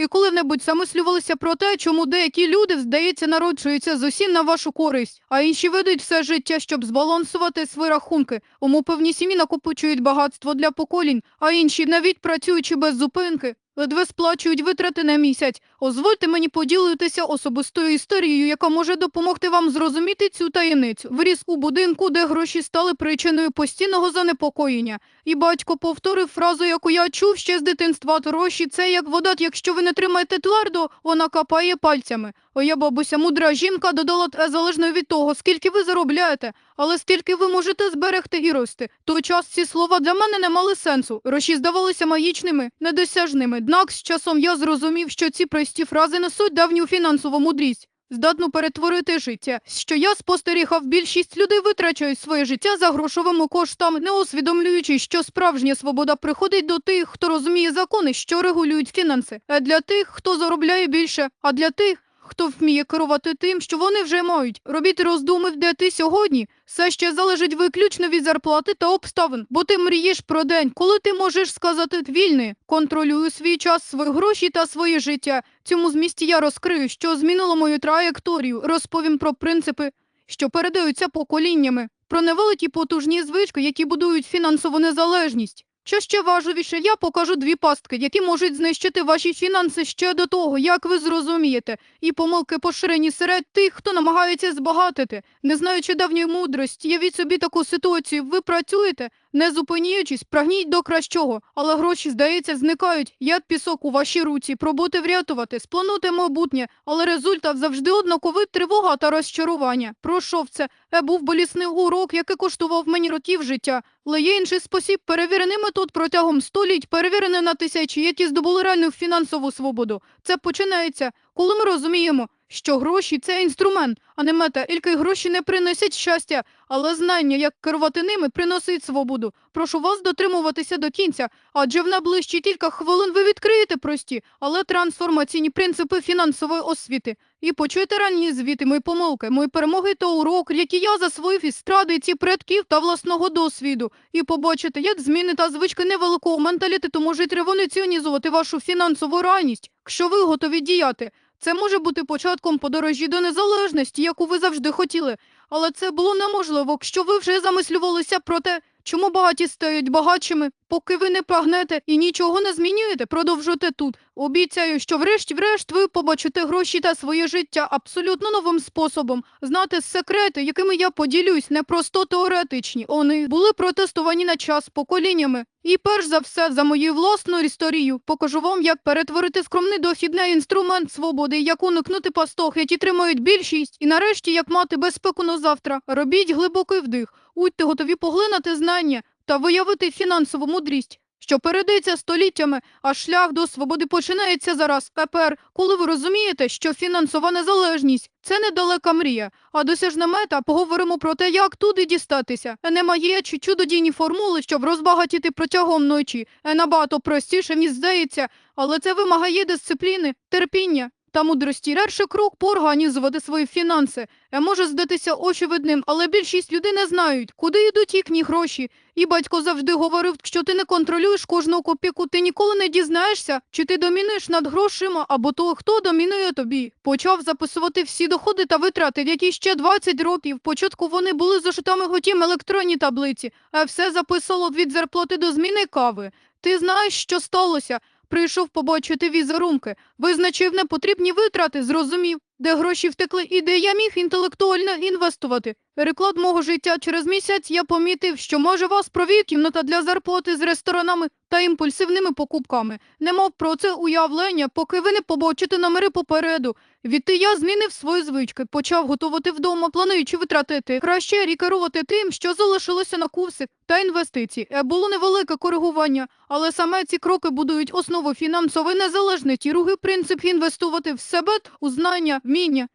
І коли-небудь замислювалися про те, чому деякі люди, здається, народжуються з усім на вашу користь, а інші ведуть все життя, щоб збалансувати свої рахунки. Тому певні сім'ї накопичують багатство для поколінь, а інші, навіть працюючи без зупинки, ледве сплачують витрати на місяць. Дозвольте мені поділитися особистою історією, яка може допомогти вам зрозуміти цю таємницю. Виріс у будинку, де гроші стали причиною постійного занепокоєння. І батько повторив фразу, яку я чув ще з дитинства. Гроші це як вода, якщо ви не тримаєте твердо, вона капає пальцями. Моя бабуся, мудра жінка, додала залежно від того, скільки ви заробляєте, але стільки ви можете зберегти і рости. Той час ці слова для мене не мали сенсу. Гроші здавалися магічними, недосяжними. Однак з часом я зрозумів, що ці прості фрази несуть давню фінансову мудрість. Здатну перетворити життя. Що я спостерігав, більшість людей витрачають своє життя за грошовими коштами, не усвідомлюючи, що справжня свобода приходить до тих, хто розуміє закони, що регулюють фінанси, а для тих, хто заробляє більше, а для тих, хто вміє керувати тим, що вони вже мають. Робіть роздуми, де ти сьогодні. Все ще залежить виключно від зарплати та обставин, бо ти мрієш про день, коли ти можеш сказати вільний. Контролюю свій час, свої гроші та своє життя. Цьому змісті я розкрию, що змінило мою траєкторію. Розповім про принципи, що передаються поколіннями, про невеликі потужні звички, які будують фінансову незалежність. Що ще важливіше, я покажу дві пастки, які можуть знищити ваші фінанси ще до того, як ви зрозумієте, і помилки поширені серед тих, хто намагається збагатити. Не знаючи давньої мудрості, явіть собі таку ситуацію, ви працюєте, не зупиняючись, прагніть до кращого, але гроші, здається, зникають. Як пісок у вашій руці, пробути врятувати, спланути майбутнє, але результат завжди однаковий тривога та розчарування. Пройшов це, е, був болісний урок, який коштував мені років життя. Але є інший спосіб, перевірений метод протягом століть, перевірений на тисячі, які здобули реальну фінансову свободу. Це починається, коли ми розуміємо, що гроші це інструмент, а не мета, тільки гроші не приносять щастя, але знання, як керувати ними, приносить свободу. Прошу вас дотримуватися до кінця, адже в найближчі кілька хвилин ви відкриєте прості, але трансформаційні принципи фінансової освіти. І почуєте ранні звіти, мої помилки, мої перемоги та урок, які я засвоїв із традицій предків та власного досвіду. І побачите, як зміни та звички невеликого менталітету можуть революціонізувати вашу фінансову реальність, якщо ви готові діяти. Це може бути початком подорожі до незалежності, яку ви завжди хотіли. Але це було неможливо, якщо ви вже замислювалися про те, чому багаті стають багатшими, поки ви не прагнете і нічого не змінюєте, продовжуйте тут. Обіцяю, що врешті-врешт ви побачите гроші та своє життя абсолютно новим способом. Знати секрети, якими я поділюсь, не просто теоретичні. Вони були протестовані на час поколіннями. І перш за все, за мою власну історію, покажу вам, як перетворити скромний дохід на інструмент свободи, як уникнути пастох, які тримають більшість, і нарешті як мати безпеку на завтра. Робіть глибокий вдих, будьте готові поглинати знання та виявити фінансову мудрість. Що передається століттями, а шлях до свободи починається зараз. Тепер, коли ви розумієте, що фінансова незалежність це недалека мрія, а досяжна мета, поговоримо про те, як туди дістатися. Немає чи чудодійні формули, щоб розбагатіти протягом ночі. Е, Набагато простіше, ніж здається, але це вимагає дисципліни, терпіння. Та мудрості перший крок поорганізувати свої фінанси. Е, Може здатися очевидним, але більшість людей не знають, куди йдуть їхні гроші. І батько завжди говорив, що ти не контролюєш кожну копійку, ти ніколи не дізнаєшся, чи ти домінуєш над грошима, або того, хто домінує тобі. Почав записувати всі доходи та витрати, які ще 20 років. Початку вони були зошитами готім електронні таблиці, а все записало від зарплати до зміни кави. Ти знаєш, що сталося? Прийшов побачити візерунки, визначив непотрібні витрати, зрозумів, де гроші втекли і де я міг інтелектуально інвестувати. Переклад мого життя через місяць я помітив, що може вас провів кімната для зарплати з ресторанами та імпульсивними покупками. Не мав про це уявлення, поки ви не побачите номери попереду. Відти я змінив свої звички, почав готувати вдома, плануючи витратити. Краще рікерувати тим, що залишилося на курси та інвестиції. Е, Було невелике коригування, але саме ці кроки будують основу фінансової незалежності. Другий принцип інвестувати в себе у знання, вміння.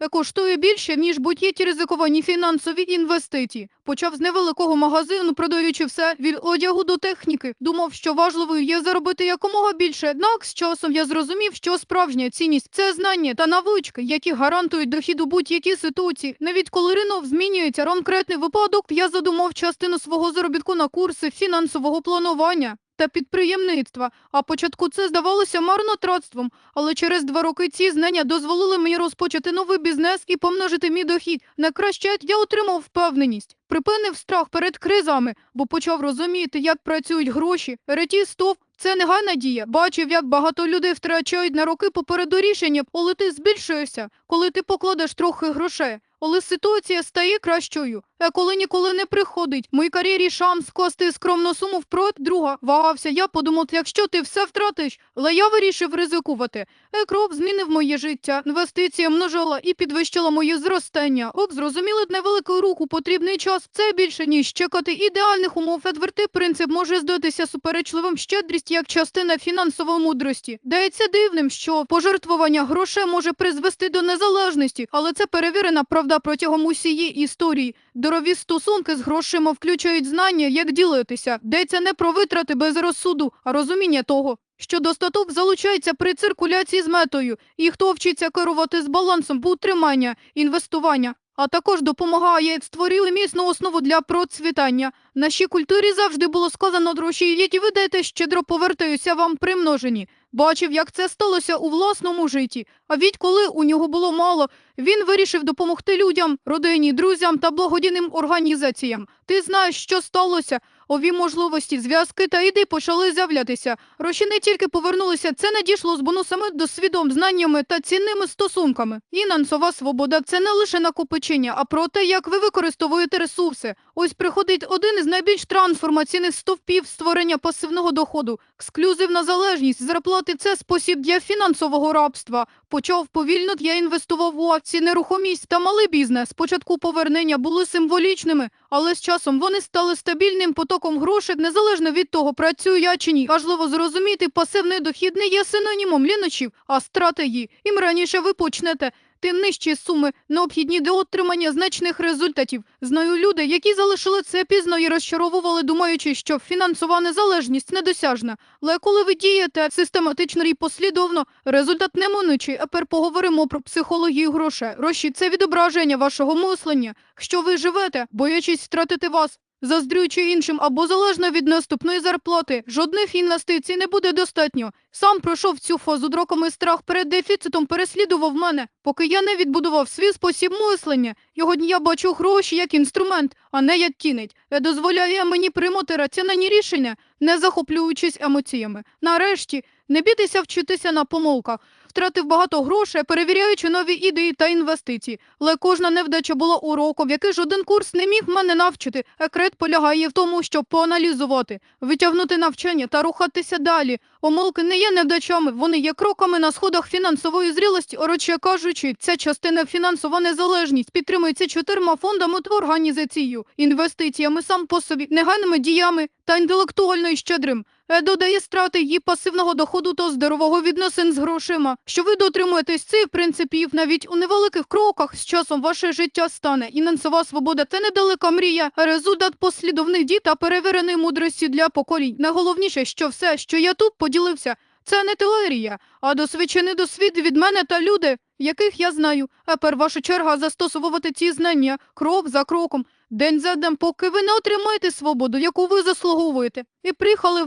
Е, коштує більше, ніж будь-які ризиковані фінансові інвестиції. Почав з невеликого магазину, продаючи все від одягу до техніки. Думав, що важливою є заробити якомога більше. Однак з часом я зрозумів, що справжня цінність це знання та навички, які гарантують дохід у будь-якій ситуації. Навіть коли ринок змінюється, конкретний випадок, я задумав частину свого заробітку на курси фінансового планування. Та підприємництва. А початку це здавалося марнотратством, але через два роки ці знання дозволили мені розпочати новий бізнес і помножити мій дохід. Найкраще я отримав впевненість. Припинив страх перед кризами, бо почав розуміти, як працюють гроші. Реті стов це негайна дія. Бачив, як багато людей втрачають на роки попереду рішення, коли ти збільшуєшся, коли ти покладеш трохи грошей. Але ситуація стає кращою. А коли ніколи не приходить, моїй кар'єрі шанс скласти скромну суму в проект друга. Вагався я, подумав, якщо ти все втратиш, але я вирішив ризикувати. Екров змінив моє життя, інвестиція множила і підвищила моє зростання. Ок, зрозуміли, невеликий рух у потрібний час. Це більше, ніж чекати ідеальних умов. Едвертий принцип може здатися суперечливим щедрість як частина фінансової мудрості. Дається дивним, що пожертвування грошей може призвести до незалежності, але це перевірена правда протягом усієї історії. Здорові стосунки з грошима включають знання, як ділитися. Йдеться не про витрати без розсуду, а розуміння того, що достаток залучається при циркуляції з метою, і хто вчиться керувати з балансом утримання, інвестування, а також допомагає, створили міцну основу для процвітання. Нашій культурі завжди було сказано гроші, які ви даєте, щедро повертаються вам примножені. Бачив, як це сталося у власному житті. А відколи у нього було мало, він вирішив допомогти людям, родині, друзям та благодійним організаціям. Ти знаєш, що сталося? Ові можливості, зв'язки та ідеї почали з'являтися. Гроші не тільки повернулися, це надійшло з бонусами досвідом, знаннями та цінними стосунками. Фінансова свобода це не лише накопичення, а про те, як ви використовуєте ресурси. Ось приходить один із найбільш трансформаційних стовпів створення пасивного доходу. Ексклюзивна залежність зарплати це спосіб для фінансового рабства. Почав повільно, я інвестував у акції, нерухомість та малий бізнес. Спочатку повернення були символічними, але з часом вони стали стабільним потоком грошей, незалежно від того, працюю я чи ні. Важливо зрозуміти, пасивний дохід не є синонімом лінощів, а стратегії. Ім раніше ви почнете, тим нижчі суми необхідні для отримання значних результатів. Знаю люди, які залишили це пізно і розчаровували, думаючи, що фінансова незалежність недосяжна. Але коли ви дієте систематично і послідовно, результат неминучий. А тепер поговоримо про психологію грошей. Гроші – це відображення вашого мислення. Що ви живете, боячись втратити вас, Заздрюючи іншим або залежно від наступної зарплати, жодних інвестицій не буде достатньо. Сам пройшов цю фазу дроками страх перед дефіцитом переслідував мене, поки я не відбудував свій спосіб мислення. Його я бачу гроші як інструмент, а не як кінець. Це дозволяє мені приймати раціональні рішення, не захоплюючись емоціями. Нарешті, не бійтеся вчитися на помилках. Втратив багато грошей, перевіряючи нові ідеї та інвестиції. Але кожна невдача була уроком, який жоден курс не міг мене навчити. Екрет полягає в тому, щоб поаналізувати, витягнути навчання та рухатися далі. Помилки не є невдачами, вони є кроками на сходах фінансової зрілості. Коротше кажучи, ця частина фінансова незалежність підтримується чотирма фондами та організацією, інвестиціями сам по собі, негайними діями та інтелектуально щедрим. Е, Додає страти її пасивного доходу та здорового відносин з грошима. Що ви дотримуєтесь цих принципів навіть у невеликих кроках, з часом ваше життя стане. Фінансова свобода це недалека мрія, результат послідовних дій та перевіреної мудрості для поколінь. Найголовніше, що все, що я тут поділився, це не теорія, а досвідчений досвід від мене та люди, яких я знаю. Тепер ваша черга застосовувати ці знання крок за кроком, день за днем, поки ви не отримаєте свободу, яку ви заслуговуєте. І приїхали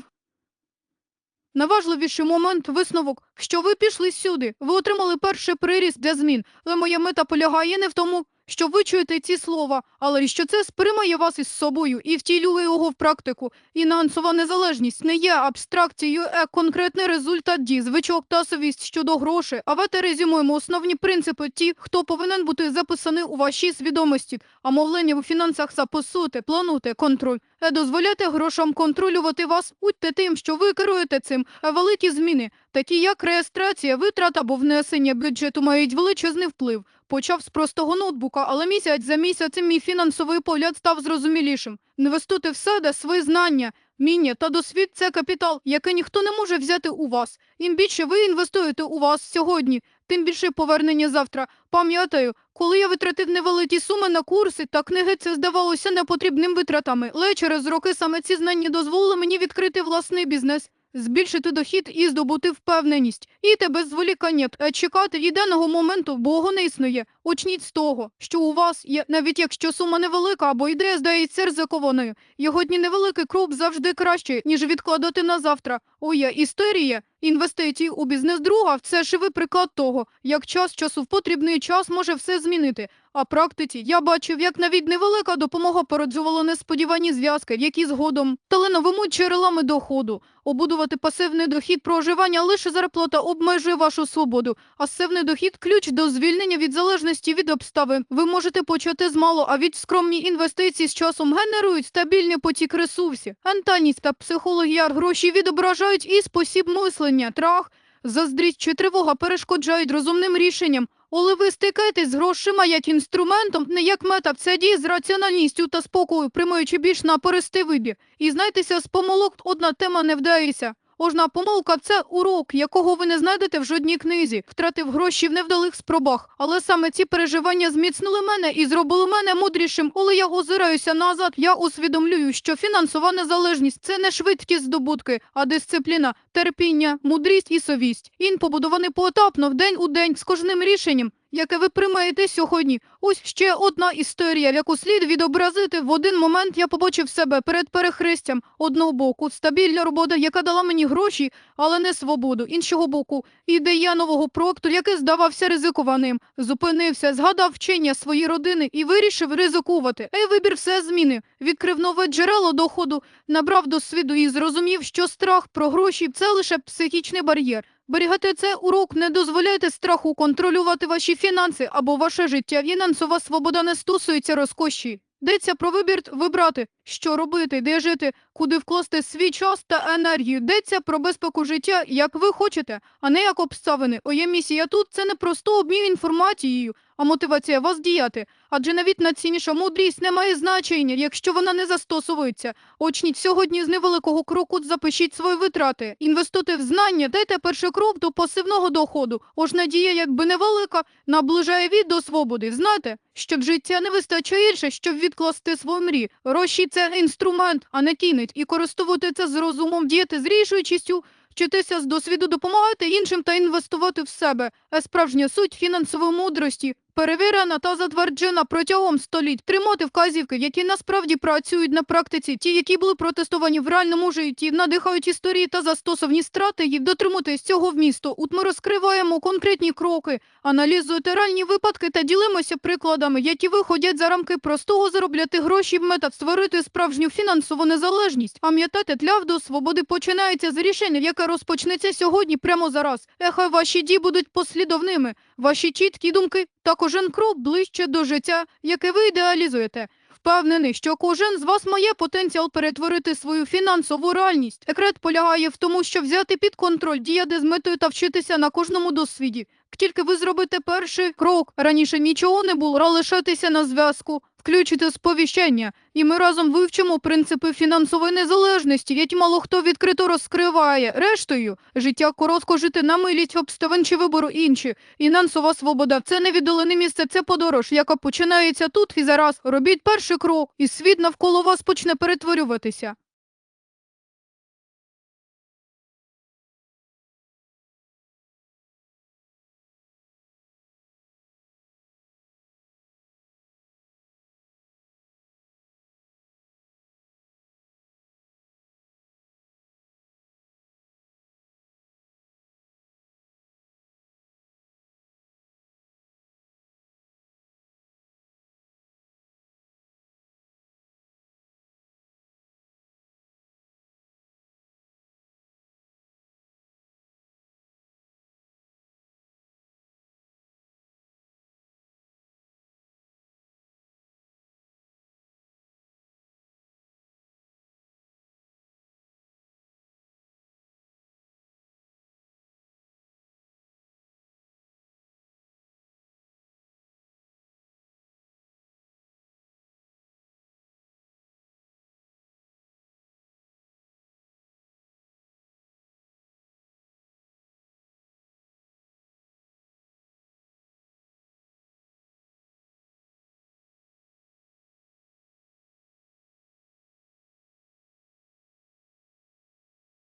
Найважливіший момент висновок, що ви пішли сюди. Ви отримали перший приріст для змін. Але моя мета полягає не в тому, що ви чуєте ці слова, але що це сприймає вас із собою і втілює його в практику. Фінансова незалежність не є абстракцією, а конкретний результат дій, звичок та совість щодо грошей. А давайте резюмуємо основні принципи ті, хто повинен бути записаний у вашій свідомості. А мовлення у фінансах записуйте, плануйте, контроль. Е, Дозволяйте грошам контролювати вас, будьте тим, що ви керуєте цим. А великі зміни, такі як реєстрація, витрат або внесення бюджету, мають величезний вплив. Почав з простого ноутбука, але місяць за місяцем мій фінансовий погляд став зрозумілішим. Інвестуйте в себе свої знання, міння та досвід це капітал, який ніхто не може взяти у вас. Ім більше ви інвестуєте у вас сьогодні, тим більше повернення завтра. Пам'ятаю, коли я витратив невеликі суми на курси та книги, це здавалося непотрібним витратами. Але через роки саме ці знання дозволили мені відкрити власний бізнес. Збільшити дохід і здобути впевненість. І без зволікання е, чекати єдиного моменту, Богу не існує. Очніть з того, що у вас є, навіть якщо сума невелика або ідея здається ризикованою. Йогодні невеликий крок завжди краще, ніж відкладати на завтра. О, є історія інвестицій у бізнес друга це живий приклад того, як час часу в потрібний час може все змінити. А практиці я бачив, як навіть невелика допомога породжувала несподівані зв'язки, які згодом стали джерелами доходу. Обудувати пасивний дохід проживання лише зарплата обмежує вашу свободу, а пасивний дохід ключ до звільнення від залежності від обставин. Ви можете почати з мало, а від скромні інвестиції з часом генерують стабільний потік ресурсів. Антаність та психологія гроші відображають і спосіб мислення, трах, заздрість чи тривога перешкоджають розумним рішенням. Коли ви стикаєтесь з грошима як інструментом, не як мета, це діє з раціональністю та спокою, приймаючи більш напористий вибір. І знайтеся з помилок, одна тема не вдається. Кожна помилка це урок, якого ви не знайдете в жодній книзі. Втратив гроші в невдалих спробах. Але саме ці переживання зміцнили мене і зробили мене мудрішим. Коли я озираюся назад, я усвідомлюю, що фінансова незалежність це не швидкі здобутки, а дисципліна, терпіння, мудрість і совість. Він побудований поетапно, вдень у день, з кожним рішенням. Яке ви приймаєте сьогодні? Ось ще одна історія, яку слід відобразити. В один момент я побачив себе перед перехрестям. Одного боку, стабільна робота, яка дала мені гроші, але не свободу. Іншого боку, ідея нового проекту, який здавався ризикованим. Зупинився, згадав вчення своєї родини і вирішив ризикувати. Ей, вибір все змінив. Відкрив нове джерело доходу, набрав досвіду і зрозумів, що страх про гроші це лише психічний бар'єр. Берігати це урок, не дозволяйте страху контролювати ваші фінанси або ваше життя. Фінансова свобода не стосується розкоші. Йдеться про вибір вибрати, що робити, де жити, куди вкласти свій час та енергію. Йдеться про безпеку життя, як ви хочете, а не як обставини. Оє місія тут це не просто обмін інформацією, а мотивація вас діяти. Адже навіть найцінніша мудрість не має значення, якщо вона не застосовується. Очніть сьогодні з невеликого кроку запишіть свої витрати. Інвестуйте в знання, дайте перший крок до пасивного доходу. Ож надія, якби невелика, наближає від до свободи. Знайте, що в життя не вистачає інше, щоб відкласти свої мрії. Гроші – це інструмент, а не кінець. І користувати це з розумом, діяти з рішучістю, вчитися з досвіду, допомагати іншим та інвестувати в себе. А справжня суть фінансової мудрості перевірена та затверджена протягом століть. Тримати вказівки, які насправді працюють на практиці, ті, які були протестовані в реальному житті, надихають історії та застосовані стратегії, дотримуйтесь цього вмісту. От ми розкриваємо конкретні кроки, аналізуєте реальні випадки та ділимося прикладами, які виходять за рамки простого заробляти гроші, в мета створити справжню фінансову незалежність. Пам'ятайте, тлях до свободи починається з рішення, яке розпочнеться сьогодні, прямо зараз. Ехай ваші дії будуть послідовними, ваші чіткі думки та кожен крок ближче до життя, яке ви ідеалізуєте. Впевнений, що кожен з вас має потенціал перетворити свою фінансову реальність. Секрет полягає в тому, що взяти під контроль, діяти з метою та вчитися на кожному досвіді. Тільки ви зробите перший крок, раніше нічого не було, а лишатися на зв'язку, включити сповіщення, і ми разом вивчимо принципи фінансової незалежності, які мало хто відкрито розкриває. Рештою, життя коротко жити на милість обставин чи вибору інші. Фінансова свобода це невіддалене місце, це подорож, яка починається тут і зараз. Робіть перший крок, і світ навколо вас почне перетворюватися.